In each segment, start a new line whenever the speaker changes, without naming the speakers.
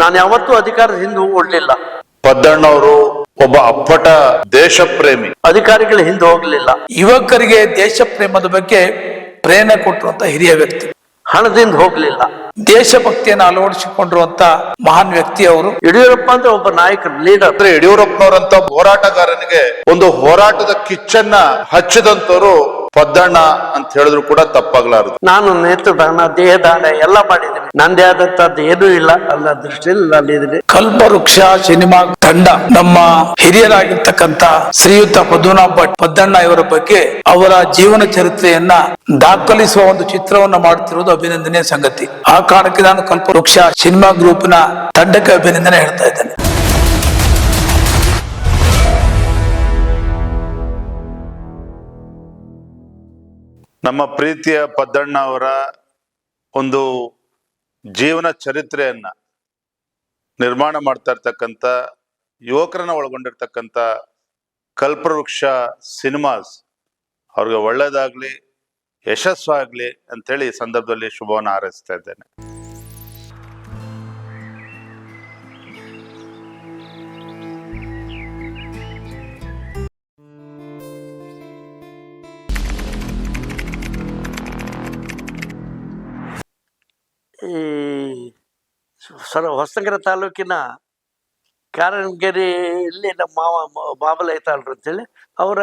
ನಾನು ಯಾವತ್ತೂ ಅಧಿಕಾರದ ಹಿಂದೆ ಓಡ್ಲಿಲ್ಲ.
ಪದ್ದಣ್ಣವರು ಒಬ್ಬ ಅಪ್ಪಟ ದೇಶ ಪ್ರೇಮಿ
ಅಧಿಕಾರಿಗಳ ಹಿಂದೆ ಹೋಗ್ಲಿಲ್ಲ.
ಯುವಕರಿಗೆ ದೇಶ ಪ್ರೇಮದ ಬಗ್ಗೆ ಪ್ರೇರಣೆ ಕೊಟ್ಟಿರುವಂತ ಹಿರಿಯ ವ್ಯಕ್ತಿ.
ಹಣದಿಂದ ಹೋಗ್ಲಿಲ್ಲ.
ದೇಶಭಕ್ತಿಯನ್ನು ಅಳವಡಿಸಿಕೊಂಡಿರುವಂತ ಮಹಾನ್ ವ್ಯಕ್ತಿ ಅವರು.
ಯಡಿಯೂರಪ್ಪ ಅಂದ್ರೆ ಒಬ್ಬ ನಾಯಕರು ಲೀಡರ್
ಅಂದ್ರೆ ಯಡಿಯೂರಪ್ಪನವರಂತ ಹೋರಾಟಗಾರನಿಗೆ ಒಂದು ಹೋರಾಟದ ಕಿಚ್ಚನ್ನ ಹಚ್ಚಿದಂತವರು ಪದ್ದಣ್ಣ ಅಂತ ಹೇಳಿದ್ರು ಕೂಡ ತಪ್ಪಾಗ್ಲಾರದು.
ನಾನು ನೇತೃದಾನ ದೇಹದಾನ ಎಲ್ಲ ಮಾಡಿದ್ದೀನಿ. ನಂದೇ ಆದಂತದ್ದು ಏನೂ ಇಲ್ಲ ಅಲ್ಲ ದೃಷ್ಟಿಯಲ್ಲಿ ನಾನು ಇದೀನಿ
ಕಲ್ಪವೃಕ್ಷ ಸಿನಿಮಾ ತಂಡ ನಮ್ಮ ಹಿರಿಯರಾಗಿರ್ತಕ್ಕಂತ ಶ್ರೀಯುತ ಪದ್ಮನಾಭ ಭಟ್ ಪದ್ದಣ್ಣ ಇವರ ಬಗ್ಗೆ ಅವರ ಜೀವನ ಚರಿತ್ರೆಯನ್ನ ದಾಖಲಿಸುವ ಒಂದು ಚಿತ್ರವನ್ನ ಮಾಡುತ್ತಿರುವುದು ಅಭಿನಂದನೆಯ ಸಂಗತಿ. ಆ ಕಾರಣಕ್ಕೆ ನಾನು ಕಲ್ಪವೃಕ್ಷ ಸಿನಿಮಾ ಗ್ರೂಪ್ನ ತಂಡಕ್ಕೆ ಅಭಿನಂದನೆ ಹೇಳ್ತಾ ಇದ್ದೇನೆ.
ನಮ್ಮ ಪ್ರೀತಿಯ ಪದ್ದಣ್ಣ ಅವರ ಒಂದು ಜೀವನ ಚರಿತ್ರೆಯನ್ನ ನಿರ್ಮಾಣ ಮಾಡ್ತಾ ಇರ್ತಕ್ಕಂಥ, ಯುವಕರನ್ನ ಒಳಗೊಂಡಿರ್ತಕ್ಕಂಥ ಕಲ್ಪವೃಕ್ಷ ಸಿನಿಮಾಸ್ ಅವ್ರಿಗೆ ಒಳ್ಳೇದಾಗ್ಲಿ, ಯಶಸ್ವಾಗ್ಲಿ ಅಂತೇಳಿ ಈ ಸಂದರ್ಭದಲ್ಲಿ ಶುಭವನ್ನು ಹಾರೈಸ್ತಾ ಇದ್ದೇನೆ.
ಸರ ಹೊಸನಗರ ತಾಲೂಕಿನ ಕಾರಣಗೆರೆಯಲ್ಲಿ ನಮ್ಮ ಮಾವ ಬಾಬಲ ಐತಾಳ್ರು ಅಂತೇಳಿ ಅವರ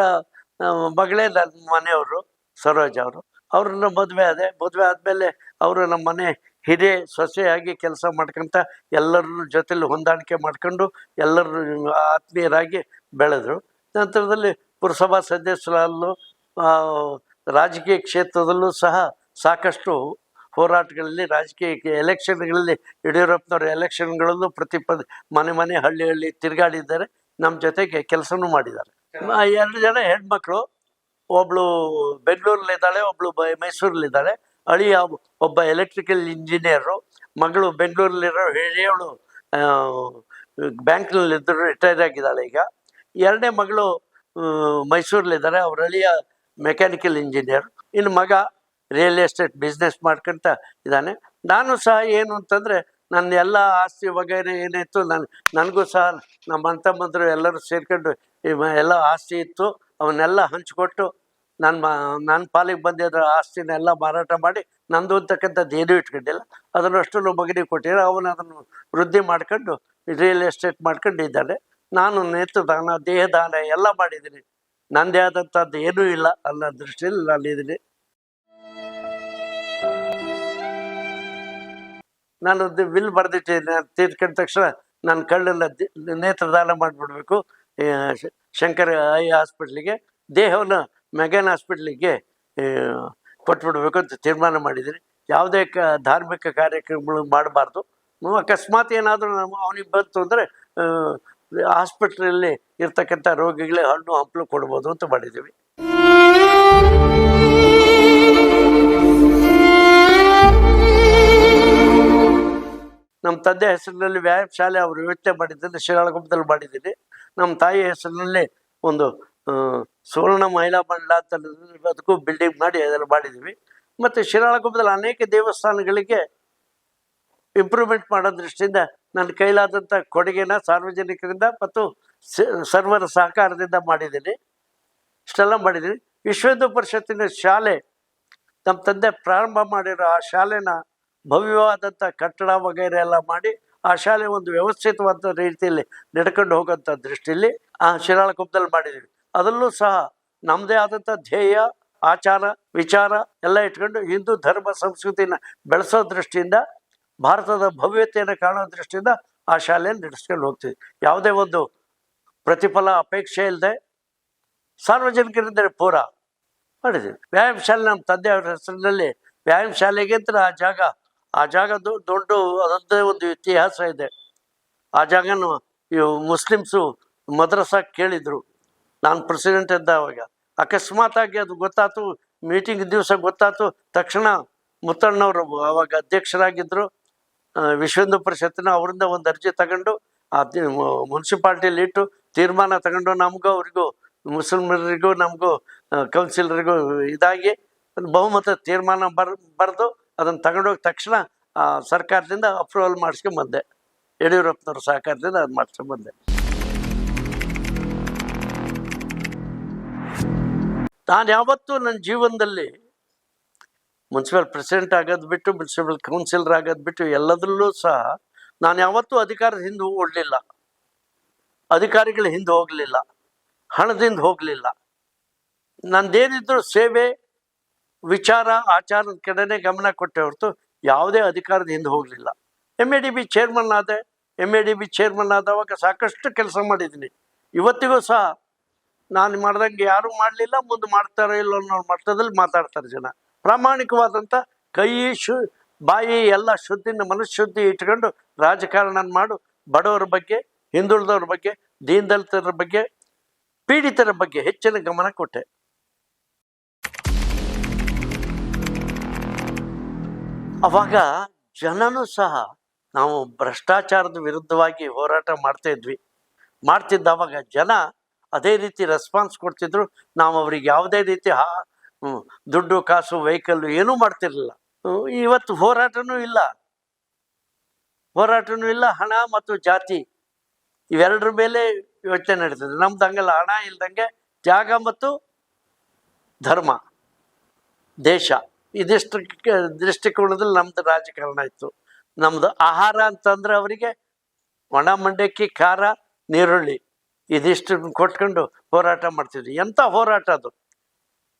ಮಗಳೇ ನನ್ನ ಮನೆಯವರು, ಸರೋಜ್ ಅವರು. ಅವ್ರನ್ನ ಮದುವೆ ಆದೆ, ಮದುವೆ ಆದಮೇಲೆ ಅವರು ನಮ್ಮ ಮನೆ ಹಿರಿಯ ಸೊಸೆಯಾಗಿ ಕೆಲಸ ಮಾಡ್ಕೊಂತ ಎಲ್ಲರ ಜೊತೆಲಿ ಹೊಂದಾಣಿಕೆ ಮಾಡ್ಕೊಂಡು ಎಲ್ಲರೂ ಆತ್ಮೀಯರಾಗಿ ಬೆಳೆದ್ರು. ನಂತರದಲ್ಲಿ ಪುರಸಭಾ ಸದಸ್ಯರಲ್ಲೂ ರಾಜಕೀಯ ಕ್ಷೇತ್ರದಲ್ಲೂ ಸಹ ಸಾಕಷ್ಟು ಹೋರಾಟಗಳಲ್ಲಿ ರಾಜಕೀಯ ಎಲೆಕ್ಷನ್ಗಳಲ್ಲಿ ಯಡಿಯೂರಪ್ಪನವ್ರ ಎಲೆಕ್ಷನ್ಗಳಲ್ಲೂ ಪ್ರತಿ ಪದ ಮನೆ ಮನೆ ಹಳ್ಳಿ ಹಳ್ಳಿ ತಿರುಗಾಡಿದ್ದಾರೆ. ನಮ್ಮ ಜೊತೆಗೆ ಕೆಲಸನೂ ಮಾಡಿದ್ದಾರೆ. ಎರಡು ಜನ ಹೆಣ್ಮಕ್ಳು ಒಬ್ಳು ಬೆಂಗಳೂರಲ್ಲಿದ್ದಾಳೆ ಒಬ್ಳು ಬ ಮೈಸೂರಲ್ಲಿದ್ದಾಳೆ. ಅಳಿಯ ಒಬ್ಬ ಎಲೆಕ್ಟ್ರಿಕಲ್ ಇಂಜಿನಿಯರು ಮಗಳು ಬೆಂಗಳೂರಲ್ಲಿರೋ ಹಿರಿಯವಳು ಬ್ಯಾಂಕ್ನಲ್ಲಿದ್ದರು ರಿಟೈರ್ ಆಗಿದ್ದಾಳೆ ಈಗ. ಎರಡನೇ ಮಗಳು ಮೈಸೂರಲ್ಲಿದ್ದಾರೆ. ಅವ್ರ ಅಳಿಯ ಮೆಕ್ಯಾನಿಕಲ್ ಇಂಜಿನಿಯರ್. ಇನ್ನು ಮಗ ರಿಯಲ್ ಎಸ್ಟೇಟ್ ಬಿಸ್ನೆಸ್ ಮಾಡ್ಕೊಂತ ಇದ್ದಾನೆ. ನಾನು ಸಹ ಏನು ಅಂತಂದರೆ, ನನ್ನ ಎಲ್ಲ ಆಸ್ತಿ ವಗೈರೆ ಏನಿತ್ತು, ನಾನು, ನನಗೂ ಸಹ ನಮ್ಮ ತಮ್ಮಂದ್ರು ಎಲ್ಲರೂ ಸೇರ್ಕೊಂಡು ಎಲ್ಲ ಆಸ್ತಿ ಇತ್ತು. ಅವನ್ನೆಲ್ಲ ಹಂಚಿಕೊಟ್ಟು ನನ್ನ ನನ್ನ ಪಾಲಿಗೆ ಬಂದಿದ್ದ ಆಸ್ತಿನೆಲ್ಲ ಮಾರಾಟ ಮಾಡಿ, ನಂದು ಅಂತಕ್ಕಂಥದ್ದು ಏನೂ ಇಟ್ಕೊಂಡಿಲ್ಲ. ಅದನ್ನಷ್ಟು ಮಗನಿಗೆ ಕೊಟ್ಟಿರೋ ಅವನು ಅದನ್ನು ವೃದ್ಧಿ ಮಾಡ್ಕೊಂಡು ರಿಯಲ್ ಎಸ್ಟೇಟ್ ಮಾಡ್ಕೊಂಡು ಇದ್ದಾನೆ. ನಾನು ನೇತೃದಾನ ದೇಹದಾನ ಎಲ್ಲ ಮಾಡಿದ್ದೀನಿ. ನನ್ನದೇ ಆದಂಥದ್ದು ಏನೂ ಇಲ್ಲ ಅನ್ನೋ ದೃಷ್ಟಿಯಲ್ಲಿ ನಾನು ಇದ್ದೀನಿ ನಾನು ವಿಲ್ ಬರೆದಿಟ್ಟಿದ್ದೀನಿ ನಾನು ತೀರ್ಕೊಂಡ ತಕ್ಷಣ ನನ್ನ ಕಳ್ಳೆಲ್ಲ ನೇತ್ರದಾನ ಮಾಡಿಬಿಡ್ಬೇಕು. ಶಂಕರ ಐ ಹಾಸ್ಪಿಟ್ಲಿಗೆ, ದೇಹವನ್ನು ಮೆಗನ್ ಹಾಸ್ಪಿಟ್ಲಿಗೆ ಕೊಟ್ಬಿಡ್ಬೇಕು ಅಂತ ತೀರ್ಮಾನ ಮಾಡಿದ್ದೀನಿ ಯಾವುದೇ ಕ, ಧಾರ್ಮಿಕ ಕಾರ್ಯಕ್ರಮಗಳು ಮಾಡಬಾರ್ದು. ಅಕಸ್ಮಾತ್ ಏನಾದರೂ ನಮ್ಮ ಅವನಿಗೆ ಬಂತು ಅಂದರೆ ಹಾಸ್ಪಿಟ್ಲಲ್ಲಿ ಇರ್ತಕ್ಕಂಥ ರೋಗಿಗಳೇ ಹಣ್ಣು, ಹಂಪಲು ಕೊಡ್ಬೋದು ಅಂತ ಮಾಡಿದ್ದೀವಿ. ನಮ್ಮ ತಂದೆ ಹೆಸರಿನಲ್ಲಿ ವ್ಯಾಯಾಮ ಶಾಲೆ ಅವರು ಯೋಚನೆ ಮಾಡಿದ್ದೀನಿ ಶ್ರೀರಾಳಗುಪ್ಪದಲ್ಲಿ ಮಾಡಿದ್ದೀನಿ. ನಮ್ಮ ತಾಯಿ ಹೆಸರಿನಲ್ಲಿ ಒಂದು ಸುವರ್ಣ ಮಹಿಳಾ ಮಂಡಲ ಅಂತ ಅದಕ್ಕೂ ಬಿಲ್ಡಿಂಗ್ ಮಾಡಿ ಅದನ್ನು ಮಾಡಿದ್ದೀವಿ. ಮತ್ತು ಶಿರಾಳಕೊಪ್ಪದಲ್ಲಿ ಅನೇಕ ದೇವಸ್ಥಾನಗಳಿಗೆ ಇಂಪ್ರೂವ್ಮೆಂಟ್ ಮಾಡೋ ದೃಷ್ಟಿಯಿಂದ ನನ್ನ ಕೈಲಾದಂಥ ಕೊಡುಗೆನ ಸಾರ್ವಜನಿಕರಿಂದ ಮತ್ತು ಸರ್ವರ ಸಹಕಾರದಿಂದ ಮಾಡಿದ್ದೀನಿ. ಇಷ್ಟೆಲ್ಲ ಮಾಡಿದ್ದೀನಿ. ವಿಶ್ವ ಪರಿಷತ್ತಿನ ಶಾಲೆ ನಮ್ಮ ತಂದೆ ಪ್ರಾರಂಭ ಮಾಡಿರೋ ಆ ಶಾಲೆನ ಭವ್ಯವಾದಂಥ ಕಟ್ಟಡ ವಗೈರೆ ಎಲ್ಲ ಮಾಡಿ ಆ ಶಾಲೆ ಒಂದು ವ್ಯವಸ್ಥಿತವಾದ ರೀತಿಯಲ್ಲಿ ನಡ್ಕೊಂಡು ಹೋಗೋಂಥ ದೃಷ್ಟಿಯಲ್ಲಿ ಆ ಶಿರಾಳಕೊಪ್ಪದಲ್ಲಿ ಮಾಡಿದ್ದೀವಿ. ಅದರಲ್ಲೂ ಸಹ ನಮ್ಮದೇ ಆದಂಥ ಧ್ಯೇಯ, ಆಚಾರ, ವಿಚಾರ ಎಲ್ಲ ಇಟ್ಕೊಂಡು ಹಿಂದೂ ಧರ್ಮ ಸಂಸ್ಕೃತಿನ ಬೆಳೆಸೋ ದೃಷ್ಟಿಯಿಂದ, ಭಾರತದ ಭವ್ಯತೆಯನ್ನು ಕಾಣೋ ದೃಷ್ಟಿಯಿಂದ ಆ ಶಾಲೆಯನ್ನು ನಡೆಸ್ಕೊಂಡು ಹೋಗ್ತೀವಿ. ಯಾವುದೇ ಒಂದು ಪ್ರತಿಫಲ, ಅಪೇಕ್ಷೆ ಇಲ್ಲದೆ ಸಾರ್ವಜನಿಕರಿಂದ ಪೂರ ಮಾಡಿದ್ದೀವಿ. ವ್ಯಾಯಾಮ ಶಾಲೆ ನಮ್ಮ ತಂದೆಯವರ ಹೆಸರಿನಲ್ಲಿ ವ್ಯಾಯಾಮ ಶಾಲೆಗೆ ಆ ಜಾಗ ಆ ಜಾಗ ದೊಡ್ಡ ಅದರದ್ದೇ ಒಂದು ಇತಿಹಾಸ ಇದೆ. ಆ ಜಾಗನ ಇವು ಮುಸ್ಲಿಮ್ಸು ಮದ್ರಸಾ ಕೇಳಿದ್ರು. ನಾನು ಪ್ರೆಸಿಡೆಂಟ್ ಇದ್ದ ಅವಾಗ. ಅಕಸ್ಮಾತಾಗಿ ಅದು ಗೊತ್ತಾಯ್ತು ಮೀಟಿಂಗ್ ದಿವಸ ಗೊತ್ತಾಯ್ತು ತಕ್ಷಣ ಮುತ್ತಣ್ಣವರು ಅವಾಗ ಅಧ್ಯಕ್ಷರಾಗಿದ್ದರು ವಿಶ್ವ ಹಿಂದೂ ಪರಿಷತ್ತಿನ ಅವರಿಂದ ಒಂದು ಅರ್ಜಿ ತಗೊಂಡು, ಆ ಮುನ್ಸಿಪಾಲ್ಟಿಯಲ್ಲಿ ಇಟ್ಟು ತೀರ್ಮಾನ ತಗೊಂಡು ನಮಗೂ ಅವ್ರಿಗೂ, ಮುಸ್ಲಿಮರಿಗೂ ನಮಗೂ ಕೌನ್ಸಿಲರಿಗೂ ಇದಾಗಿ ಬಹುಮತ ತೀರ್ಮಾನ ಬರ್, ಬರೆದು ಅದನ್ನು ತಗೊಂಡೋಗಿ ತಕ್ಷಣ ಸರ್ಕಾರದಿಂದ ಅಪ್ರೂವಲ್ ಮಾಡಿಸ್ಕೊಂಬಂದೆ. ಯಡಿಯೂರಪ್ಪನವ್ರ ಸಹಕಾರದಿಂದ ಅದು ಮಾಡಿಸ್ಕೊಂಬಂದೆ. ಬಂದೆ ನಾನು ಯಾವತ್ತೂ ನನ್ನ ಜೀವನದಲ್ಲಿ ಮುನ್ಸಿಪಲ್ ಪ್ರೆಸಿಡೆಂಟ್ ಆಗೋದು ಬಿಟ್ಟು ಮುನ್ಸಿಪಲ್ ಕೌನ್ಸಿಲರ್ ಆಗೋದು ಬಿಟ್ಟು ಎಲ್ಲದರಲ್ಲೂ ಸಹ ನಾನು ಯಾವತ್ತೂ ಅಧಿಕಾರದ ಹಿಂದೆ ಓಡಲಿಲ್ಲ. ಅಧಿಕಾರಿಗಳ ಹಿಂದೆ ಹೋಗಲಿಲ್ಲ. ಹಣದಿಂದ ಹೋಗಲಿಲ್ಲ. ನಂದೇನಿದ್ರು ಸೇವೆ ವಿಚಾರ, ಆಚಾರದ ಕಡೆನೇ ಗಮನ ಕೊಟ್ಟೆ ಹೊರತು ಯಾವುದೇ ಅಧಿಕಾರದ ಹಿಂದೆ ಹೋಗಲಿಲ್ಲ. M A D B chairman ಆದೆ M A D B chairman ಆದವಾಗ ಸಾಕಷ್ಟು ಕೆಲಸ ಮಾಡಿದ್ದೀನಿ. ಇವತ್ತಿಗೂ ಸಹ ನಾನು ಮಾಡ್ದಂಗೆ ಯಾರೂ ಮಾಡಲಿಲ್ಲ, ಮುಂದೆ ಮಾಡ್ತಾರೋ ಇಲ್ಲ ಅನ್ನೋ ಮಟ್ಟದಲ್ಲಿ ಮಾತಾಡ್ತಾರೆ ಜನ. ಪ್ರಾಮಾಣಿಕವಾದಂಥ ಕೈ, ಶು, ಬಾಯಿ ಎಲ್ಲ ಶುದ್ಧಿನ ಮನಃಶುದ್ಧಿ ಇಟ್ಕೊಂಡು ರಾಜಕಾರಣ ಮಾಡು. ಬಡವರ ಬಗ್ಗೆ, ಹಿಂದುಳಿದವ್ರ ಬಗ್ಗೆ, ದೀನದಲಿತರ ಬಗ್ಗೆ, ಪೀಡಿತರ ಬಗ್ಗೆ ಹೆಚ್ಚಿನ ಗಮನ ಕೊಟ್ಟೆ. ಅವಾಗ ಜನನೂ ಸಹ ನಾವು ಭ್ರಷ್ಟಾಚಾರದ ವಿರುದ್ಧವಾಗಿ ಹೋರಾಟ ಮಾಡ್ತಾ ಇದ್ವಿ. ಮಾಡ್ತಿದ್ದವಾಗ ಜನ ಅದೇ ರೀತಿ ರೆಸ್ಪಾನ್ಸ್ ಕೊಡ್ತಿದ್ರು. ನಾವು ಅವ್ರಿಗೆ ಯಾವುದೇ ರೀತಿ ಹಾ ದುಡ್ಡು, ಕಾಸು ವೆಹಿಕಲ್ ಏನೂ ಮಾಡ್ತಿರಲಿಲ್ಲ. ಇವತ್ತು ಹೋರಾಟನೂ ಇಲ್ಲ. ಹೋರಾಟನೂ ಇಲ್ಲ. ಹಣ ಮತ್ತು ಜಾತಿ ಇವೆರಡರ ಮೇಲೆ ಯೋಚನೆ ನಡೀತದೆ. ನಮ್ದು ಹಂಗಲ್ಲ. ಹಣ ಇಲ್ದಂಗೆ ತ್ಯಾಗ ಮತ್ತು ಧರ್ಮ, ದೇಶ. ಇದಿಷ್ಟು ದೃಷ್ಟಿಕೋನದಲ್ಲಿ ನಮ್ದು ರಾಜಕಾರಣ ಇತ್ತು. ನಮ್ದು ಆಹಾರ ಅಂತಂದ್ರೆ ಅವರಿಗೆ ಒಣ ಮಂಡಕ್ಕಿ, ಖಾರ ನೀರುಳ್ಳಿ ಇದಿಷ್ಟು ಕೊಟ್ಕೊಂಡು ಹೋರಾಟ ಮಾಡ್ತಿದ್ವಿ ಎಂಥ ಹೋರಾಟ ಅದು?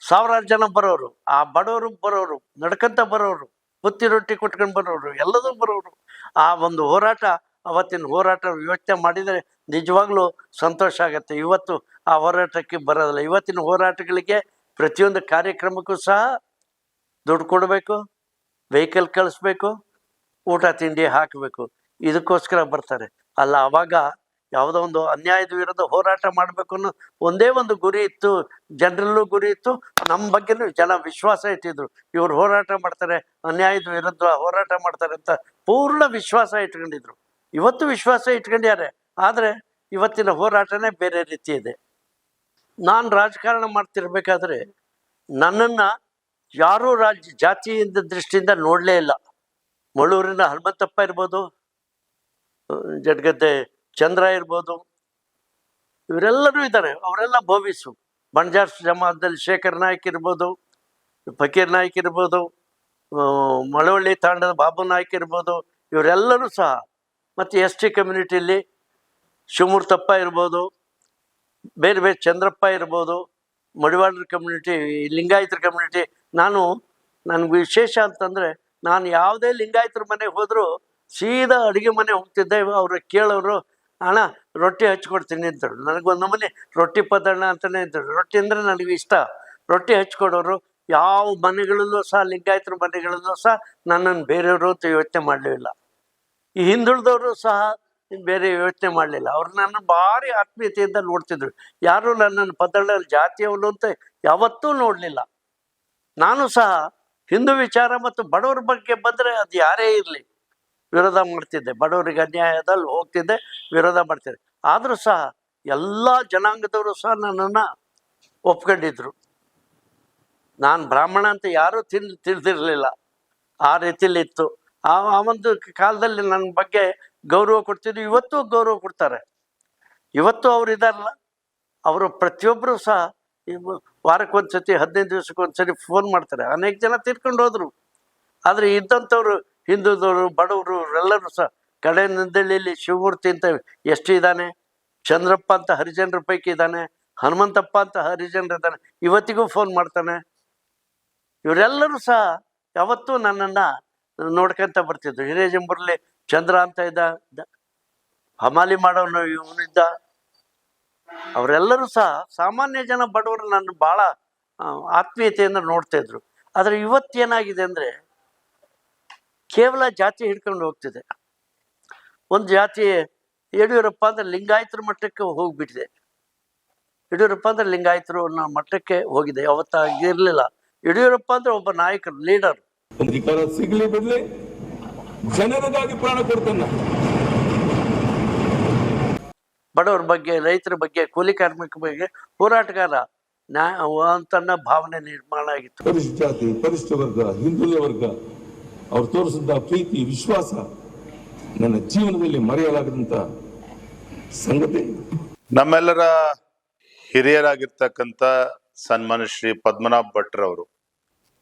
ಸಾವಿರಾರು ಜನ ಬರೋರು, ಆ ಬಡವರು ಬರೋರು, ನಡ್ಕೊಂತ ಬರೋರು ಬುತ್ತಿ ರೊಟ್ಟಿ ಕೊಟ್ಕೊಂಡು ಬರೋರು, ಎಲ್ಲದೂ ಬರೋರು. ಆ ಒಂದು ಹೋರಾಟ, ಅವತ್ತಿನ ಹೋರಾಟ ಯೋಚನೆ ಮಾಡಿದರೆ ನಿಜವಾಗ್ಲೂ ಸಂತೋಷ ಆಗುತ್ತೆ. ಇವತ್ತು ಆ ಹೋರಾಟಕ್ಕೆ ಬರೋದಿಲ್ಲ. ಇವತ್ತಿನ ಹೋರಾಟಗಳಿಗೆ ಪ್ರತಿಯೊಂದು ಕಾರ್ಯಕ್ರಮಕ್ಕೂ ಸಹ ದುಡ್ಡು ಕೊಡಬೇಕು ವೆಹಿಕಲ್ ಕಳಿಸ್ಬೇಕು, ಊಟ, ತಿಂಡಿ ಹಾಕಬೇಕು. ಇದಕ್ಕೋಸ್ಕರ ಬರ್ತಾರೆ. ಅಲ್ಲ, ಅವಾಗ ಯಾವುದೋ ಒಂದು ಅನ್ಯಾಯದ ವಿರುದ್ಧ ಹೋರಾಟ ಮಾಡಬೇಕು ಅನ್ನೋ ಒಂದೇ ಒಂದು ಗುರಿ ಇತ್ತು. ಜನರಲ್ಲೂ ಗುರಿ ಇತ್ತು. ನಮ್ಮ ಬಗ್ಗೆನೂ ಜನ ವಿಶ್ವಾಸ ಇಟ್ಟಿದ್ರು. ಇವರು ಹೋರಾಟ ಮಾಡ್ತಾರೆ, ಅನ್ಯಾಯದ ವಿರುದ್ಧ ಹೋರಾಟ ಮಾಡ್ತಾರೆ ಅಂತ ಪೂರ್ಣ ವಿಶ್ವಾಸ ಇಟ್ಕೊಂಡಿದ್ರು. ಇವತ್ತು ವಿಶ್ವಾಸ ಇಟ್ಕೊಂಡಿದ್ದಾರೆ. ಆದರೆ ಇವತ್ತಿನ ಹೋರಾಟನೇ ಬೇರೆ ರೀತಿ ಇದೆ. ನಾನು ರಾಜಕಾರಣ ಮಾಡ್ತಿರ್ಬೇಕಾದ್ರೆ ನನ್ನನ್ನು ಯಾರೂ ರಾಜ್ಯ ಜಾತಿಯಿಂದ ದೃಷ್ಟಿಯಿಂದ ನೋಡಲೇ ಇಲ್ಲ. ಮಳೂರಿನ ಹನುಮಂತಪ್ಪ ಇರ್ಬೋದು ಜಡ್ಗದ್ದೆ ಚಂದ್ರ ಇರ್ಬೋದು, ಇವರೆಲ್ಲರೂ ಇದ್ದಾರೆ. ಅವರೆಲ್ಲ ಭವಿಸು ಬಂಜಾರ್ ಜಮಾದಲ್ಲಿ ಶೇಖರ್ ನಾಯ್ಕ್ ಇರ್ಬೋದು, ಫಕೀರ್ ನಾಯ್ಕ್ ಇರ್ಬೋದು ಮಳವಳ್ಳಿ ತಾಂಡದ ಬಾಬು ನಾಯ್ಕ್ ಇರ್ಬೋದು, ಇವರೆಲ್ಲರೂ ಸಹ. ಮತ್ತು ಎಸ್ ಟಿ ಕಮ್ಯುನಿಟಿಯಲ್ಲಿ ಶಿವಮೂರ್ತಪ್ಪ ಇರ್ಬೋದು, ಬೇರೆ ಬೇರೆ ಚಂದ್ರಪ್ಪ ಇರ್ಬೋದು ಮಡಿವಾಳರ ಕಮ್ಯುನಿಟಿ ಲಿಂಗಾಯತರ ಕಮ್ಯುನಿಟಿ ನಾನು, ನನಗೆ ವಿಶೇಷ ಅಂತಂದರೆ, ನಾನು ಯಾವುದೇ ಲಿಂಗಾಯತರ ಮನೆಗೆ ಹೋದರೂ ಸೀದಾ ಅಡುಗೆ ಮನೆ ಹೋಗ್ತಿದ್ದೆ, ಅವರು ಕೇಳೋರು, ಅಣ್ಣ, ರೊಟ್ಟಿ ಹಚ್ಕೊಡ್ತೀನಿ ಅಂತೇಳಿ ನನಗೊಂದು ಮನೆ ರೊಟ್ಟಿ ಪದಣ್ಣ ಅಂತಲೇ ಇದ್ದರು ರೊಟ್ಟಿ ಅಂದರೆ ನನಗೆ ಇಷ್ಟ. ರೊಟ್ಟಿ ಹಚ್ಕೊಡೋರು, ಯಾವ ಮನೆಗಳಲ್ಲೂ ಸಹ, ಲಿಂಗಾಯತರ ಮನೆಗಳಲ್ಲೂ ಸಹ ನನ್ನನ್ನು ಬೇರೆಯವರು ಅಂತ ಯೋಚನೆ ಮಾಡಲಿಲ್ಲ. ಈ ಹಿಂದುಳಿದವರು ಸಹ ಬೇರೆ ಯೋಚನೆ ಮಾಡಲಿಲ್ಲ. ಅವ್ರು ನನ್ನ ಭಾರಿ ಆತ್ಮೀಯತೆಯಿಂದ ನೋಡ್ತಿದ್ರು. ಯಾರು ನನ್ನನ್ನು ಪದಳ್ಳಲ್ಲಿ ಜಾತಿಯವನು ಅಂತ ಯಾವತ್ತೂ ನೋಡಲಿಲ್ಲ. ನಾನು ಸಹ ಹಿಂದೂ ವಿಚಾರ ಮತ್ತು ಬಡವರ ಬಗ್ಗೆ ಬಂದರೆ ಅದು ಯಾರೇ ಇರಲಿ ವಿರೋಧ ಮಾಡ್ತಿದ್ದೆ. ಬಡವರಿಗೆ ಅನ್ಯಾಯದಲ್ಲಿ ಹೋಗ್ತಿದ್ದೆ, ವಿರೋಧ ಮಾಡ್ತಿದ್ದೆ. ಆದರೂ ಸಹ ಎಲ್ಲ ಜನಾಂಗದವರು ಸಹ ನನ್ನನ್ನು ಒಪ್ಕೊಂಡಿದ್ರು. ನಾನು ಬ್ರಾಹ್ಮಣ ಅಂತ ಯಾರೂ ತಿಳ್, ತಿಳಿದಿರಲಿಲ್ಲ. ಆ ರೀತಿಲಿ ಇತ್ತು. ಆ ಆ ಒಂದು ಕಾಲದಲ್ಲಿ ನನ್ನ ಬಗ್ಗೆ ಗೌರವ ಕೊಡ್ತಿದ್ರು. ಇವತ್ತು ಗೌರವ ಕೊಡ್ತಾರೆ. ಇವತ್ತು ಅವರು ಇದಾರಲ್ಲ ಅವರು ಪ್ರತಿಯೊಬ್ಬರು ಸಹ ಇವ್- ವಾರಕ್ಕೊಂದ್ಸತಿ, ಹದಿನೈದು ದಿವಸಕ್ಕೊಂದ್ಸತಿ ಫೋನ್ ಮಾಡ್ತಾರೆ. ಅನೇಕ ಜನ ತೀರ್ಕೊಂಡು ಹೋದರು. ಆದರೆ ಇದ್ದಂಥವ್ರು, ಹಿಂದೂದವರು, ಬಡವರು, ಎಲ್ಲರೂ ಸಹ ಕಡೆ ನಂದಳ್ಳಿಯಲ್ಲಿ ಶಿವಮೂರ್ತಿ ಅಂತ ಎಷ್ಟು ಇದ್ದಾನೆ? ಚಂದ್ರಪ್ಪ ಅಂತ ಹರಿಜನರ ಪೈಕಿ ಇದ್ದಾನೆ? ಹನುಮಂತಪ್ಪ ಅಂತ ಹರಿಜನರು ಇದ್ದಾನೆ? ಇವತ್ತಿಗೂ ಫೋನ್ ಮಾಡ್ತಾನೆ. ಇವರೆಲ್ಲರೂ ಸಹ ಯಾವತ್ತೂ ನನ್ನನ್ನು ನೋಡ್ಕೊಂತ ಬರ್ತಿದ್ರು. ಹಿರೇಜಂಬುರ್ಲಿ ಚಂದ್ರ ಅಂತ ಇದ್ದ ಹಮಾಲಿ ಮಾಡೋನು ಇವನಿದ್ದ. ಅವರೆಲ್ಲರೂ ಸಹ ಸಾಮಾನ್ಯ ಜನ ಬಡವರು ನನ್ನ ಭಾಳ ಆತ್ಮೀಯತೆಯಿಂದ ನೋಡ್ತಾ ಇದ್ರು. ಆದರೆ ಇವತ್ತೇನಾಗಿದೆ ಅಂದರೆ ಕೇವಲ ಜಾತಿ ಹಿಡ್ಕೊಂಡು ಹೋಗ್ತಿದೆ. ಒಂದು ಜಾತಿ ಯಡಿಯೂರಪ್ಪ ಅಂದ್ರೆ ಲಿಂಗಾಯತರ ಮಟ್ಟಕ್ಕೆ ಹೋಗ್ಬಿಟ್ಟಿದೆ. ಯಡಿಯೂರಪ್ಪ ಅಂದ್ರೆ ಲಿಂಗಾಯತರು ಅನ್ನೋ ಮಟ್ಟಕ್ಕೆ ಹೋಗಿದೆ. ಅವತ್ತಾಗಿರ್ಲಿಲ್ಲ ಯಡಿಯೂರಪ್ಪ ಅಂದ್ರೆ ಒಬ್ಬ ನಾಯಕರು, ಲೀಡರ್.
ಸಿಗ್ಲಿ ಬಿಡ್ಲಿ, ಜನರಿಗಾಗಿ ಪ್ರಾಣ ಕೊಡ್ತಾನ.
ಬಡವರ ಬಗ್ಗೆ ರೈತರ ಬಗ್ಗೆ ಕೂಲಿ ಕಾರ್ಮಿಕರ ಬಗ್ಗೆ ಹೋರಾಟಗಾರ ನ್ಯಾಯ ಅಂತನ್ನ ಭಾವನೆ ನಿರ್ಮಾಣ ಆಗಿತ್ತು.
ಪರಿಶಿಷ್ಟ ಜಾತಿ ಪರಿಶಿಷ್ಟ ವರ್ಗ ಹಿಂದುಳಿದ ವರ್ಗ ಅವ್ರು ತೋರಿಸಿದ ಪ್ರೀತಿ ವಿಶ್ವಾಸ ನನ್ನ ಜೀವನದಲ್ಲಿ ಮರೆಯಲಾಗದಂತ ಸಂಗತಿ.
ನಮ್ಮೆಲ್ಲರ ಹಿರಿಯರಾಗಿರ್ತಕ್ಕಂಥ ಸನ್ಮಾನ ಶ್ರೀ ಪದ್ಮನಾಭ್ ಭಟ್ರವರು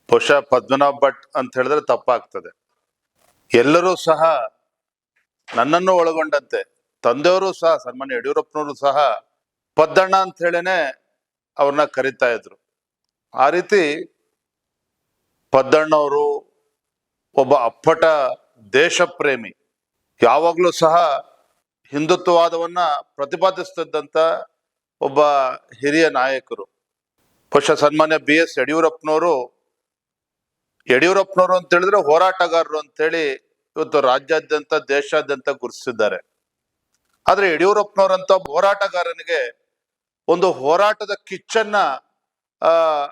ಬಹುಶಃ ಪದ್ಮನಾಭ್ ಭಟ್ ಅಂತ ಹೇಳಿದ್ರೆ ತಪ್ಪಾಗ್ತದೆ. ಎಲ್ಲರೂ ಸಹ ನನ್ನನ್ನು ಒಳಗೊಂಡಂತೆ. ತಂದೆಯವರು ಸಹ, ಸನ್ಮಾನ್ಯ ಯಡಿಯೂರಪ್ಪನವರು ಸಹ ಪದ್ದಣ್ಣ ಅಂತ ಹೇಳೇನೆ ಅವ್ರನ್ನ ಕರಿತಾ ಇದ್ರು. ಆ ರೀತಿ ಪದ್ದಣ್ಣವರು ಒಬ್ಬ ಅಪ್ಪಟ ದೇಶ ಪ್ರೇಮಿ ಯಾವಾಗಲೂ ಸಹ ಹಿಂದುತ್ವವಾದವನ್ನ ಪ್ರತಿಪಾದಿಸ್ತಿದ್ದಂತ ಒಬ್ಬ ಹಿರಿಯ ನಾಯಕರು. ಬಹುಶಃ ಸನ್ಮಾನ್ಯ ಬಿ ಎಸ್ ಯಡಿಯೂರಪ್ಪನವರು ಯಡಿಯೂರಪ್ಪನವರು ಅಂತ ಹೇಳಿದ್ರೆ ಹೋರಾಟಗಾರರು ಅಂತೇಳಿ ಇವತ್ತು ರಾಜ್ಯಾದ್ಯಂತ, ದೇಶಾದ್ಯಂತ ಗುರುತಿಸಿದ್ದಾರೆ. ಆದ್ರೆ ಯಡಿಯೂರಪ್ಪನವರಂತ ಹೋರಾಟಗಾರನಿಗೆ ಒಂದು ಹೋರಾಟದ ಕಿಚ್ಚನ್ನ, ಆ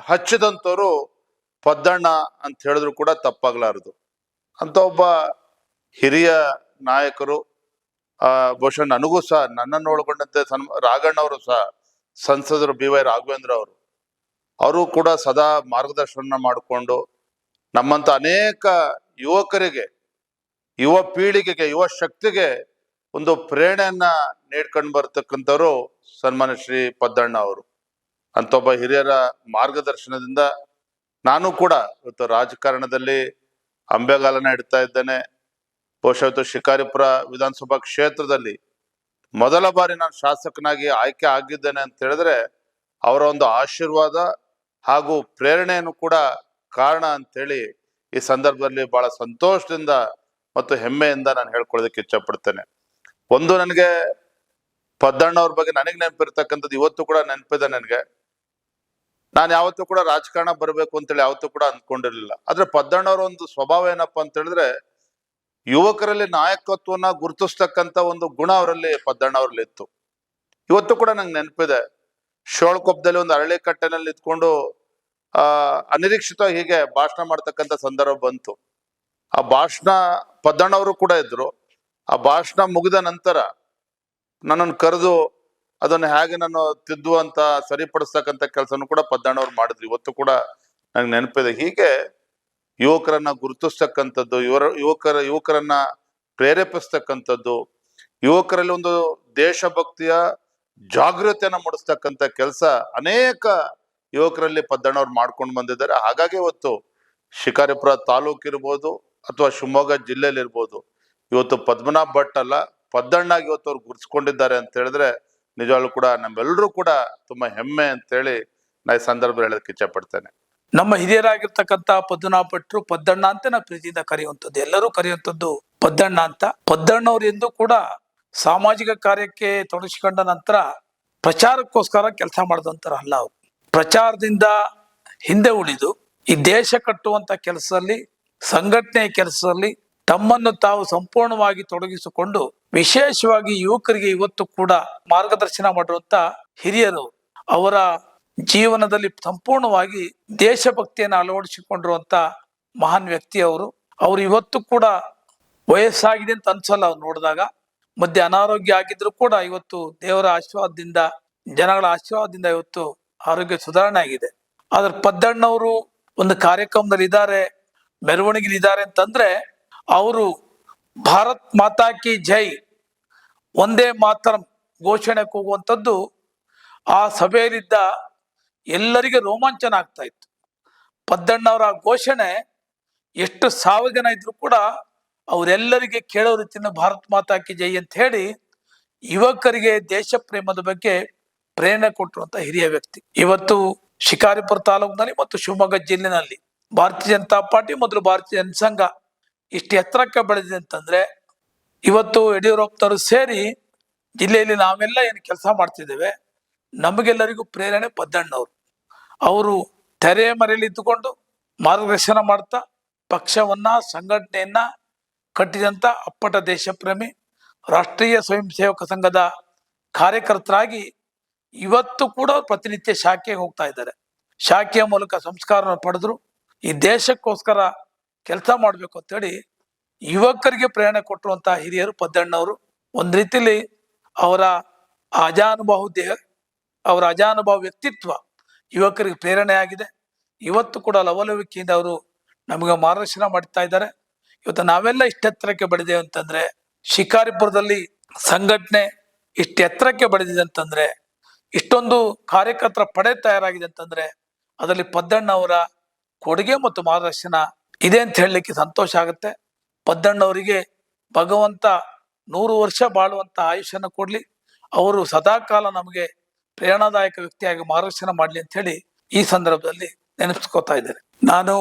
ಹಚ್ಚಿದಂಥವ್ರು ಪದ್ದಣ್ಣ ಅಂತ ಹೇಳಿದ್ರು ಕೂಡ ತಪ್ಪಾಗ್ಲಾರದು. ಅಂತ ಒಬ್ಬ ಹಿರಿಯ ನಾಯಕರು, ಆ, ಬಹುಶಃ ನನಗೂ ಸಹ ನನ್ನನ್ನು ಒಳಗೊಂಡಂತೆ ಸನ್ ರಾಘಣ್ಣ ಅವರು ಸಹ, ಸಂಸದರು ಬಿ ವೈ ರಾಘವೇಂದ್ರ ಅವರು. ಅವರು ಕೂಡ ಸದಾ ಮಾರ್ಗದರ್ಶನ ಮಾಡಿಕೊಂಡು ನಮ್ಮಂತ ಅನೇಕ ಯುವಕರಿಗೆ, ಯುವ ಪೀಳಿಗೆಗೆ, ಯುವ ಶಕ್ತಿಗೆ ಒಂದು ಪ್ರೇರಣೆಯನ್ನ ನೀಡ್ಕೊಂಡು ಬರ್ತಕ್ಕಂಥವ್ರು ಸನ್ಮಾನ್ಯ ಶ್ರೀ ಪದ್ದಣ್ಣ ಅವರು. ಅಂತ ಒಬ್ಬ ಹಿರಿಯರ ಮಾರ್ಗದರ್ಶನದಿಂದ ನಾನು ಕೂಡ ಇವತ್ತು ರಾಜಕಾರಣದಲ್ಲಿ ಅಂಬೆಗಾಲನ ಇಡ್ತಾ ಇದ್ದೇನೆ. ಬಹುಶಃ ಶಿಕಾರಿಪುರ ವಿಧಾನಸಭಾ ಕ್ಷೇತ್ರದಲ್ಲಿ ಮೊದಲ ಬಾರಿ ನಾನು ಶಾಸಕನಾಗಿ ಆಯ್ಕೆ ಆಗಿದ್ದೇನೆ ಅಂತ ಹೇಳಿದ್ರೆ ಅವರ ಒಂದು ಆಶೀರ್ವಾದ ಹಾಗೂ ಪ್ರೇರಣೆಯನ್ನು ಕೂಡ ಕಾರಣ ಅಂತೇಳಿ ಈ ಸಂದರ್ಭದಲ್ಲಿ ಬಹಳ ಸಂತೋಷದಿಂದ ಮತ್ತು ಹೆಮ್ಮೆಯಿಂದ ನಾನು ಹೇಳ್ಕೊಳ್ಳೋದಕ್ಕೆ ಇಚ್ಛಪಡ್ತೇನೆ ಒಂದು ನನಗೆ ಪದ್ದಣ್ಣವ್ರ ಬಗ್ಗೆ ನನಗೆ ನೆನಪಿರ್ತಕ್ಕಂಥದ್ದು ಇವತ್ತು ಕೂಡ ನೆನಪಿದೆ ನನಗೆ. ನಾನು ಯಾವತ್ತೂ ಕೂಡ ರಾಜಕಾರಣ ಬರಬೇಕು ಅಂತೇಳಿ ಯಾವತ್ತೂ ಕೂಡ ಅಂದ್ಕೊಂಡಿರ್ಲಿಲ್ಲ. ಆದ್ರೆ ಪದ್ದಣ್ಣವ್ರ ಒಂದು ಸ್ವಭಾವ ಏನಪ್ಪಾ ಅಂತ ಹೇಳಿದ್ರೆ ಯುವಕರಲ್ಲಿ ನಾಯಕತ್ವನ ಗುರುತಿಸ್ತಕ್ಕಂಥ ಒಂದು ಗುಣ ಅವರಲ್ಲಿ ಪದ್ದಣ್ಣವ್ರಲ್ಲಿ ಇತ್ತು. ಇವತ್ತು ಕೂಡ ನಂಗೆ ನೆನಪಿದೆ. ಶೋಳ್ಕೊಪ್ಪದಲ್ಲಿ ಒಂದು ಅರಳಿ ಕಟ್ಟೆನಲ್ಲಿ ನಿಂತ್ಕೊಂಡು, ಆ, ಅನಿರೀಕ್ಷಿತ ಹೀಗೆ ಭಾಷಣ ಮಾಡ್ತಕ್ಕಂಥ ಸಂದರ್ಭ ಬಂತು. ಆ ಭಾಷಣ ಪದ್ದಣ್ಣವರು ಕೂಡ ಇದ್ರು. ಆ ಭಾಷಣ ಮುಗಿದ ನಂತರ ನನ್ನನ್ನು ಕರೆದು ಅದನ್ನು ಹೇಗೆ ನಾನು ತಿದ್ದುವಂತ ಸರಿಪಡಿಸ್ತಕ್ಕಂಥ ಕೆಲಸನೂ ಕೂಡ ಪದ್ದಣ್ಣವ್ರು ಮಾಡಿದ್ರು. ಇವತ್ತು ಕೂಡ ನಂಗೆ ನೆನಪಿದೆ. ಹೀಗೆ ಯುವಕರನ್ನ ಗುರುತಿಸ್ತಕ್ಕಂಥದ್ದು ಯುವರ ಯುವಕರ, ಯುವಕರನ್ನ ಪ್ರೇರೇಪಿಸ್ತಕ್ಕಂಥದ್ದು, ಯುವಕರಲ್ಲಿ ಒಂದು ದೇಶಭಕ್ತಿಯ ಜಾಗೃತಿಯನ್ನ ಮೂಡಿಸ್ತಕ್ಕಂಥ ಕೆಲಸ ಅನೇಕ ಯುವಕರಲ್ಲಿ ಪದ್ದಣ್ಣವ್ರು ಮಾಡ್ಕೊಂಡು ಬಂದಿದ್ದಾರೆ. ಹಾಗಾಗಿ ಇವತ್ತು ಶಿಕಾರಿಪುರ ತಾಲೂಕು ಇರ್ಬೋದು ಅಥವಾ ಶಿವಮೊಗ್ಗ ಜಿಲ್ಲೆಯಲ್ಲಿ ಇರ್ಬೋದು ಇವತ್ತು ಪದ್ಮನಾಭ್ ಭಟ್ ಅಲ್ಲ, ಪದ್ದಣ್ಣಾಗಿ ಇವತ್ತು ಅವ್ರು ಗುರ್ಸ್ಕೊಂಡಿದ್ದಾರೆ ಅಂತ ಹೇಳಿದ್ರೆ ನಿಜವಾಗ್ಲೂ ಕೂಡ ನಮ್ಮೆಲ್ಲರೂ ಕೂಡ ತುಂಬಾ ಹೆಮ್ಮೆ ಅಂತೇಳಿ ನಾ ಈ ಸಂದರ್ಭ ಹೇಳೋದಕ್ಕೆ ಇಚ್ಛೆ ಪಡ್ತೇನೆ.
ನಮ್ಮ ಹಿರಿಯರಾಗಿರ್ತಕ್ಕಂಥ ಪದ್ಮನಾಭ ಭಟ್ರು ಪದ್ದಣ್ಣ ಅಂತ ನಾವು ಪ್ರೀತಿಯಿಂದ ಕರೆಯುವಂಥದ್ದು, ಎಲ್ಲರೂ ಕರೆಯುವಂಥದ್ದು ಪದ್ದಣ್ಣ ಅಂತ. ಪದ್ದಣ್ಣವ್ರು ಎಂದು ಕೂಡ ಸಾಮಾಜಿಕ ಕಾರ್ಯಕ್ಕೆ ತೊಡಗಿಸಿಕೊಂಡ ನಂತರ ಪ್ರಚಾರಕ್ಕೋಸ್ಕರ ಕೆಲಸ ಮಾಡಿದಂತರ ಅಲ್ಲ ಅವರು. ಪ್ರಚಾರದಿಂದ ಹಿಂದೆ ಉಳಿದು ಈ ದೇಶ ಕಟ್ಟುವಂತ ಕೆಲಸದಲ್ಲಿ ಸಂಘಟನೆ ಕೆಲಸದಲ್ಲಿ ತಮ್ಮನ್ನು ತಾವು ಸಂಪೂರ್ಣವಾಗಿ ತೊಡಗಿಸಿಕೊಂಡು ವಿಶೇಷವಾಗಿ ಯುವಕರಿಗೆ ಇವತ್ತು ಕೂಡ ಮಾರ್ಗದರ್ಶನ ಮಾಡುವಂತ ಹಿರಿಯರು ಅವರ ಜೀವನದಲ್ಲಿ ಸಂಪೂರ್ಣವಾಗಿ ದೇಶಭಕ್ತಿಯನ್ನು ಅಳವಡಿಸಿಕೊಂಡಿರುವಂತ ಮಹಾನ್ ವ್ಯಕ್ತಿ ಅವರು. ಅವರು ಇವತ್ತು ಕೂಡ ವಯಸ್ಸಾಗಿದೆ ಅಂತ ಅನ್ಸಲ್ಲ ಅವ್ರು ನೋಡಿದಾಗ. ಮಧ್ಯೆ ಅನಾರೋಗ್ಯ ಆಗಿದ್ರು ಕೂಡ ಇವತ್ತು ದೇವರ ಆಶೀರ್ವಾದದಿಂದ, ಜನಗಳ ಆಶೀರ್ವಾದದಿಂದ ಇವತ್ತು ಆರೋಗ್ಯ ಸುಧಾರಣೆ ಆಗಿದೆ. ಆದ್ರೆ ಪದ್ದಣ್ಣವರು ಒಂದು ಕಾರ್ಯಕ್ರಮದಲ್ಲಿ ಇದ್ದಾರೆ, ಮೆರವಣಿಗೆಲಿ ಇದ್ದಾರೆ ಅಂತಂದ್ರೆ ಅವರು ಭಾರತ್ ಮಾತಾ ಕಿ ಜೈ ಒಂದೇ ಮಾತ್ರ ಘೋಷಣೆ ಕೂಗುವಂಥದ್ದು ಆ ಸಭೆಯಲ್ಲಿದ್ದ ಎಲ್ಲರಿಗೆ ರೋಮಾಂಚನ ಆಗ್ತಾ ಇತ್ತು. ಪದ್ದಣ್ಣವರ ಘೋಷಣೆ ಎಷ್ಟು ಸಾವಿರ ಜನ ಇದ್ರು ಕೂಡ ಅವರೆಲ್ಲರಿಗೆ ಕೇಳೋ ರೀತಿಯಿಂದ ಭಾರತ್ ಮಾತಾ ಕಿ ಜೈ ಅಂತ ಹೇಳಿ ಯುವಕರಿಗೆ ದೇಶ ಪ್ರೇಮದ ಬಗ್ಗೆ ಪ್ರೇರಣೆ ಕೊಟ್ಟಿರುವಂತ ಹಿರಿಯ ವ್ಯಕ್ತಿ. ಇವತ್ತು ಶಿಕಾರಿಪುರ ತಾಲೂಕಿನಲ್ಲಿ ಮತ್ತು ಶಿವಮೊಗ್ಗ ಜಿಲ್ಲೆನಲ್ಲಿ ಭಾರತೀಯ ಜನತಾ ಪಾರ್ಟಿ ಮೊದಲು ಭಾರತೀಯ ಜನಸಂಘ ಇಷ್ಟು ಎತ್ತರಕ್ಕೆ ಬೆಳೆದಿದೆ ಅಂತಂದ್ರೆ ಇವತ್ತು ಯಡಿಯೂರಪ್ಪನವರು ಸೇರಿ ಜಿಲ್ಲೆಯಲ್ಲಿ ನಾವೆಲ್ಲ ಏನು ಕೆಲಸ ಮಾಡ್ತಿದ್ದೇವೆ, ನಮಗೆಲ್ಲರಿಗೂ ಪ್ರೇರಣೆ ಪದ್ದಣ್ಣವರು. ಅವರು ತೆರೆ ಮರೆಯಲ್ಲಿ ಇದ್ದುಕೊಂಡು ಮಾರ್ಗದರ್ಶನ ಮಾಡ್ತಾ ಪಕ್ಷವನ್ನ, ಸಂಘಟನೆಯನ್ನ ಕಟ್ಟಿದಂತ ಅಪ್ಪಟ ದೇಶಪ್ರೇಮಿ, ರಾಷ್ಟ್ರೀಯ ಸ್ವಯಂ ಸೇವಕ ಸಂಘದ ಕಾರ್ಯಕರ್ತರಾಗಿ ಇವತ್ತು ಕೂಡ ಪ್ರತಿನಿತ್ಯ ಶಾಖೆಗೆ ಹೋಗ್ತಾ ಇದ್ದಾರೆ. ಶಾಖೆಯ ಮೂಲಕ ಸಂಸ್ಕಾರ ಪಡೆದ್ರು. ಈ ದೇಶಕ್ಕೋಸ್ಕರ ಕೆಲಸ ಮಾಡಬೇಕು ಅಂತೇಳಿ ಯುವಕರಿಗೆ ಪ್ರೇರಣೆ ಕೊಟ್ಟಿರುವಂತ ಹಿರಿಯರು ಪದ್ದಣ್ಣವರು. ಒಂದು ರೀತಿಲಿ ಅವರ ಅಜಾನುಭಾವ ದೇಹ, ಅವರ ಅಜಾನುಭಾವ ವ್ಯಕ್ತಿತ್ವ ಯುವಕರಿಗೆ ಪ್ರೇರಣೆ ಆಗಿದೆ. ಇವತ್ತು ಕೂಡ ಲವಲವಿಕೆಯಿಂದ ಅವರು ನಮಗೆ ಮಾರ್ಗದರ್ಶನ ಮಾಡ್ತಾ ಇದ್ದಾರೆ. ಇವತ್ತು ನಾವೆಲ್ಲ ಇಷ್ಟೆತ್ತರಕ್ಕೆ ಬೆಳೆದೇವೆ ಅಂತಂದ್ರೆ ಶಿಕಾರಿಪುರದಲ್ಲಿ ಸಂಘಟನೆ ಇಷ್ಟು ಎತ್ತರಕ್ಕೆ ಬೆಳೆದಿದೆ ಅಂತಂದ್ರೆ, ಇಷ್ಟೊಂದು ಕಾರ್ಯಕರ್ತರ ಪಡೆ ತಯಾರಾಗಿದೆ ಅಂತಂದ್ರೆ, ಅದರಲ್ಲಿ ಪದ್ದಣ್ಣ ಅವರ ಕೊಡುಗೆ ಮತ್ತು ಮಾರ್ಗದರ್ಶನ ಇದೆ ಅಂತ ಹೇಳಲಿಕ್ಕೆ ಸಂತೋಷ ಆಗುತ್ತೆ. ಪದ್ದಣ್ಣವರಿಗೆ ಭಗವಂತ ನೂರು ವರ್ಷ ಬಾಳುವಂಥ ಆಯುಷ್ಯನ ಕೊಡ್ಲಿ. ಅವರು ಸದಾಕಾಲ ನಮಗೆ ಪ್ರೇರಣಾದಾಯಕ ವ್ಯಕ್ತಿಯಾಗಿ ಮಾರ್ಗದರ್ಶನ ಮಾಡಲಿ ಅಂತ ಹೇಳಿ ಈ ಸಂದರ್ಭದಲ್ಲಿ ನೆನಪಿಸ್ಕೋತಾ ಇದ್ದೇನೆ. ನಾನು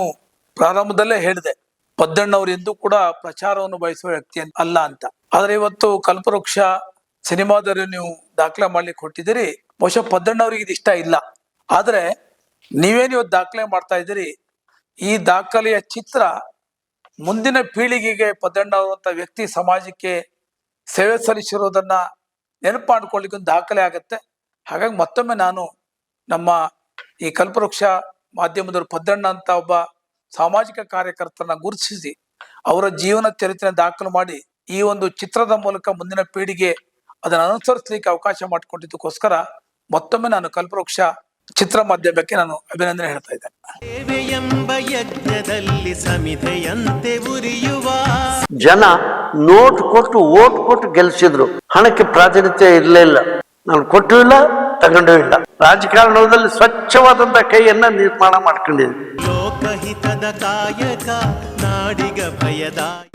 ಪ್ರಾರಂಭದಲ್ಲೇ ಹೇಳಿದೆ, ಪದ್ದಣ್ಣವ್ರು ಎಂದೂ ಕೂಡ ಪ್ರಚಾರವನ್ನು ಬಯಸುವ ವ್ಯಕ್ತಿ ಅಲ್ಲ ಅಂತ. ಆದರೆ ಇವತ್ತು ಕಲ್ಪವೃಕ್ಷ ಸಿನಿಮಾದಲ್ಲಿ ನೀವು ದಾಖಲೆ ಮಾಡ್ಲಿಕ್ಕೆ ಕೊಟ್ಟಿದ್ದೀರಿ ಬಹುಶಃ ಪದ್ದಣ್ಣವ್ರಿಗೆ ಇಷ್ಟ ಇಲ್ಲ. ಆದರೆ ನೀವೇನು ಇವತ್ತು ದಾಖಲೆ ಮಾಡ್ತಾ ಇದ್ದೀರಿ? ಈ ದಾಖಲೆಯ ಚಿತ್ರ ಮುಂದಿನ ಪೀಳಿಗೆಗೆ ಪದ್ದಣ್ಣ ವ್ಯಕ್ತಿ ಸಮಾಜಕ್ಕೆ ಸೇವೆ ಸಲ್ಲಿಸಿರೋದನ್ನ ನೆನಪು ಮಾಡ್ಕೊಳ್ಳಿಕ್ಕೆ ಒಂದು ದಾಖಲೆ ಆಗತ್ತೆ. ಹಾಗಾಗಿ ಮತ್ತೊಮ್ಮೆ ನಾನು ನಮ್ಮ ಈ ಕಲ್ಪವೃಕ್ಷ ಮಾಧ್ಯಮದವರು ಪದ್ದಣ್ಣ ಅಂತ ಒಬ್ಬ ಸಾಮಾಜಿಕ ಕಾರ್ಯಕರ್ತರನ್ನ ಗುರುತಿಸಿ ಅವರ ಜೀವನ ಚರಿತ್ರೆ ದಾಖಲು ಮಾಡಿ ಈ ಒಂದು ಚಿತ್ರದ ಮೂಲಕ ಮುಂದಿನ ಪೀಳಿಗೆ ಅದನ್ನು ಅನುಸರಿಸಲಿಕ್ಕೆ ಅವಕಾಶ ಮಾಡಿಕೊಂಡಿದ್ದಕ್ಕೋಸ್ಕರ ಮತ್ತೊಮ್ಮೆ ನಾನು ಕಲ್ಪವೃಕ್ಷ ಚಿತ್ರ ಮಾಧ್ಯಮಕ್ಕೆ ನಾನು ಅಭಿನಂದನೆ ಹೇಳ್ತಾ ಇದ್ದೇನೆ.
ಸೇವೆಯೆಂಬ ಯಜ್ಞದಲ್ಲಿ ಉರಿಯುವ
ಜನ ನೋಟ್ ಕೊಟ್ಟು ಓಟ್ ಕೊಟ್ಟು ಗೆಲ್ಸಿದ್ರು. ಹಣಕ್ಕೆ ಪ್ರಾಧಾನ್ಯತೆ ಇರಲೇ ಇಲ್ಲ. ನಾನು ಕೊಟ್ಟೂ ಇಲ್ಲ ತಗೊಂಡೂ ಇಲ್ಲ. ರಾಜಕಾರಣದಲ್ಲಿ ಸ್ವಚ್ಛವಾದಂತ ಕೈಯನ್ನ ನಿರ್ಮಾಣ ಮಾಡ್ಕೊಂಡಿದ್ದೀನಿ.
ಲೋಕಹಿತದ ಕಾಯಕ ನಾಡಿಗ ಭಯದಾಯ